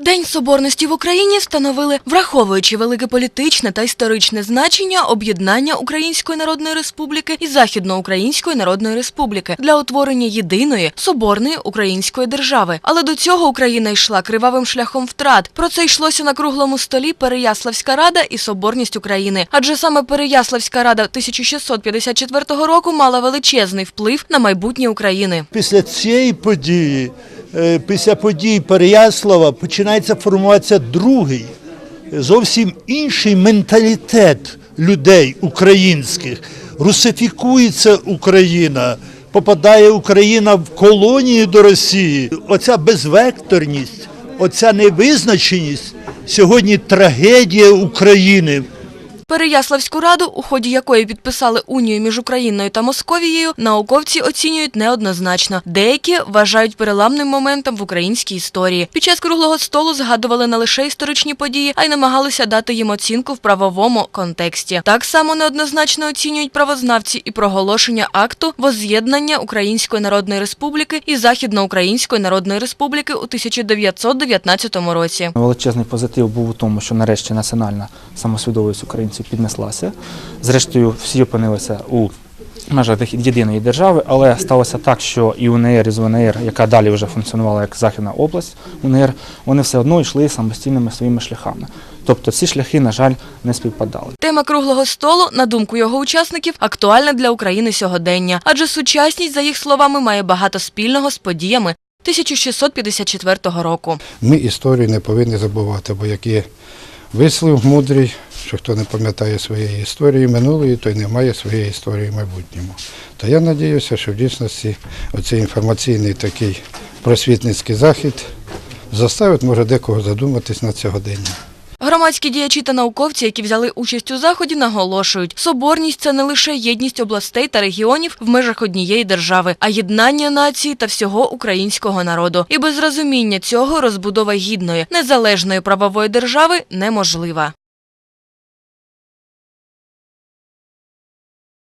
День соборності в Україні встановили, враховуючи велике політичне та історичне значення об'єднання Української Народної Республіки і Західноукраїнської Народної Республіки для утворення єдиної соборної української держави. Але до цього Україна йшла кривавим шляхом втрат. Про це йшлося на круглому столі Переяславська рада і Соборність України. Адже саме Переяславська рада 1654 року мала величезний вплив на майбутнє України. Після цієї події, після подій Переяслава починається формуватися другий, зовсім інший менталітет людей українських. Русифікується Україна, попадає Україна в колонії до Росії. Оця безвекторність, оця невизначеність сьогодні трагедія України. Переяславську раду, у ході якої підписали унію між Україною та Московією, науковці оцінюють неоднозначно. Деякі вважають переламним моментом в українській історії. Під час круглого столу згадували не лише історичні події, а й намагалися дати їм оцінку в правовому контексті. Так само неоднозначно оцінюють правознавці і проголошення акту возз'єднання Української Народної Республіки і Західноукраїнської Народної Республіки у 1919 році. Величезний позитив був у тому, що нарешті національна самосвідомість українців піднеслася. Зрештою, всі опинилися у межах єдиної держави, але сталося так, що і УНР, і ЗУНР, яка далі вже функціонувала як Західна область УНР, вони все одно йшли самостійними своїми шляхами. Тобто ці шляхи, на жаль, не співпадали. Тема круглого столу, на думку його учасників, актуальна для України сьогодення, адже сучасність, за їх словами, має багато спільного з подіями 1654 року. Ми історію не повинні забувати, бо як є вислів мудрий, що хто не пам'ятає своєї історії минулої, той не має своєї історії в майбутньому. Та я сподіваюся, що в дійсності оцей інформаційний такий просвітницький захід заставить, може, декого задуматись над сьогоденням. Громадські діячі та науковці, які взяли участь у заході, наголошують, соборність це не лише єдність областей та регіонів в межах однієї держави, а єднання нації та всього українського народу. І без розуміння цього розбудова гідної, незалежної правової держави неможлива.